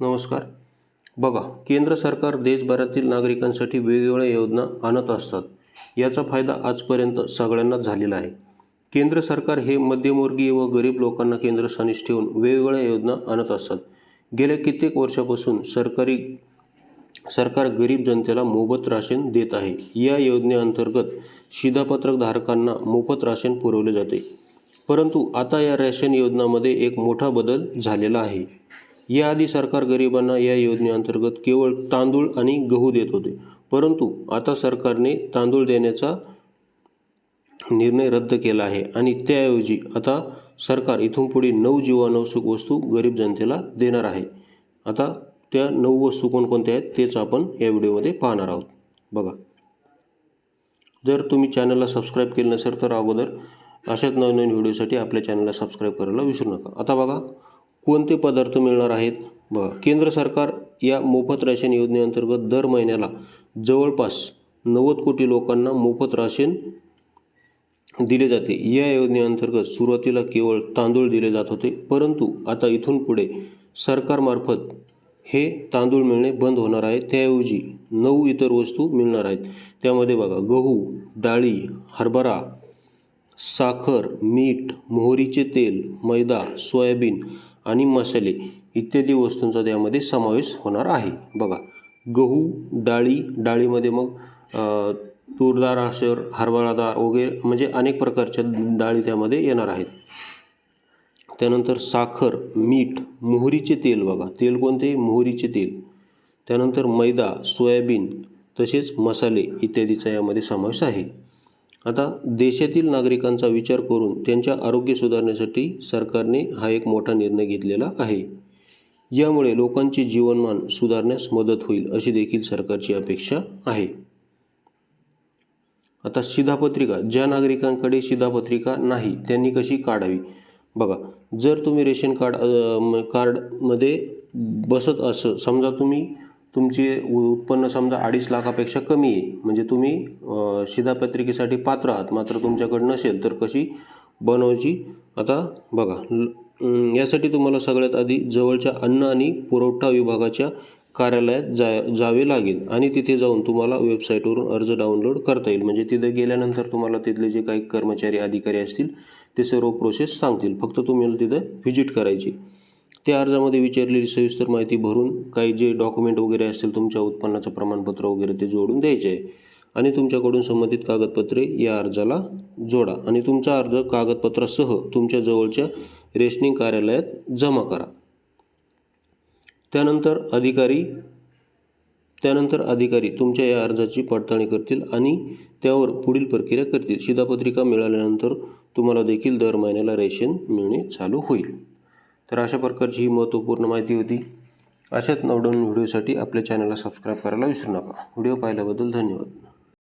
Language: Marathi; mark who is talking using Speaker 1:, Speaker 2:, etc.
Speaker 1: नमस्कार. बघा केंद्र सरकार देशभरातील नागरिकांसाठी वेगवेगळ्या योजना आणत असतात. याचा फायदा आजपर्यंत सगळ्यांनाच झालेला आहे. केंद्र सरकार हे मध्यमवर्गीय व गरीब लोकांना केंद्रस्थानीच ठेवून वेगवेगळ्या योजना आणत असतात. गेल्या कित्येक वर्षापासून सरकारी सरकार गरीब जनतेला मोफत राशन देत आहे. या योजनेअंतर्गत शिधापत्रक धारकांना मोफत राशन पुरवले जाते. परंतु आता या राशन योजनामध्ये एक मोठा बदल झालेला आहे. याआधी सरकार गरिबांना या योजनेअंतर्गत केवळ तांदूळ आणि गहू देत होते. परंतु आता सरकारने तांदूळ देण्याचा निर्णय रद्द केला आहे आणि त्याऐवजी आता सरकार इथून पुढे नऊ जीवनावश्यक वस्तू गरीब जनतेला देणार आहे. आता त्या नऊ वस्तू कोणकोणत्या आहेत तेच आपण या व्हिडिओमध्ये पाहणार आहोत. बघा. जर तुम्ही चॅनलला सबस्क्राईब केलं नसेल तर अगोदर अशाच नवनवीन व्हिडिओसाठी आपल्या चॅनलला सबस्क्राईब करायला विसरू नका. आता बघा. कोणते पदार्थ मिळणार आहेत? बघा केंद्र सरकार या मोफत राशन योजनेअंतर्गत दर महिन्याला जवळपास नव्वद कोटी लोकांना मोफत राशन दिले जाते. या योजनेअंतर्गत सुरुवातीला केवळ तांदूळ दिले जात होते परंतु आता इथून पुढे सरकारमार्फत हे तांदूळ मिळणे बंद होणार आहे. त्याऐवजी नऊ इतर वस्तू मिळणार आहेत. त्यामध्ये बघा गहू डाळी हरभरा साखर मीठ मोहरीचे तेल मैदा सोयाबीन आणि मसाले इत्यादी वस्तूंचा त्यामध्ये समावेश होणार आहे. बघा गहू डाळी डाळीमध्ये मग तूरदार असेल हरभरादार वगैरे म्हणजे अनेक प्रकारच्या डाळी त्यामध्ये येणार आहेत. त्यानंतर साखर मीठ मोहरीचे तेल बघा. तेल कोणते? मोहरीचे तेल. त्यानंतर मैदा सोयाबीन तसेच मसाले इत्यादीचा यामध्ये समावेश आहे. आता देशातील नागरिकांचा विचार करून त्यांच्या आरोग्य सुधारण्यासाठी सरकारने हा एक मोठा निर्णय घेतलेला आहे. यामुळे लोकांचे जीवनमान सुधारण्यास मदत होईल अशी देखील सरकारची अपेक्षा आहे. आता शिधापत्रिका ज्या नागरिकांकडे शिधापत्रिका नाही त्यांनी कशी काढावी? बघा जर तुम्ही रेशन कार्ड म- कार्डमध्ये बसत असं समजा तुम्ही तुमचे उ- उत्पन्न समजा अडीच लाखापेक्षा कमी आहे. म्हणजे तुम्ही शिधापत्रिकेसाठी पात्र आहात. मात्र तुमच्याकडे नसेल तर कशी बनवायची? आता बघा यासाठी तुम्हाला सगळ्यात आधी जवळच्या अन्न आणि पुरवठा विभागाच्या कार्यालयात जा जावे लागेल. आणि तिथे जाऊन तुम्हाला वेबसाईटवरून अर्ज डाउनलोड करता येईल. म्हणजे तिथे गेल्यानंतर तुम्हाला तिथले जे काही कर्मचारी अधिकारी असतील ते सर्व प्रोसेस सांगतील. फक्त तुम्हाला तिथं व्हिजिट करायची. त्या अर्जामध्ये विचारलेली सविस्तर माहिती भरून काही जे डॉक्युमेंट वगैरे असतील तुमच्या उत्पन्नाचं प्रमाणपत्र वगैरे ते जोडून द्यायचे आहे. आणि तुमच्याकडून संबंधित कागदपत्रे या अर्जाला जोडा. आणि तुमचा अर्ज कागदपत्रासह तुमच्या जवळच्या रेशनिंग कार्यालयात जमा करा. त्यानंतर अधिकारी त्यानंतर अधिकारी तुमच्या या अर्जाची पडताळणी करतील आणि त्यावर पुढील प्रक्रिया करतील. शिधापत्रिका मिळाल्यानंतर तुम्हाला देखील दर महिन्याला रेशन मिळणे चालू होईल. तर अशा प्रकारची ही महत्त्वपूर्ण माहिती होती. अशाच नवनवीन व्हिडिओसाठी आपल्या चॅनलला सबस्क्राईब करायला विसरू नका. व्हिडिओ पाहिल्याबद्दल धन्यवाद.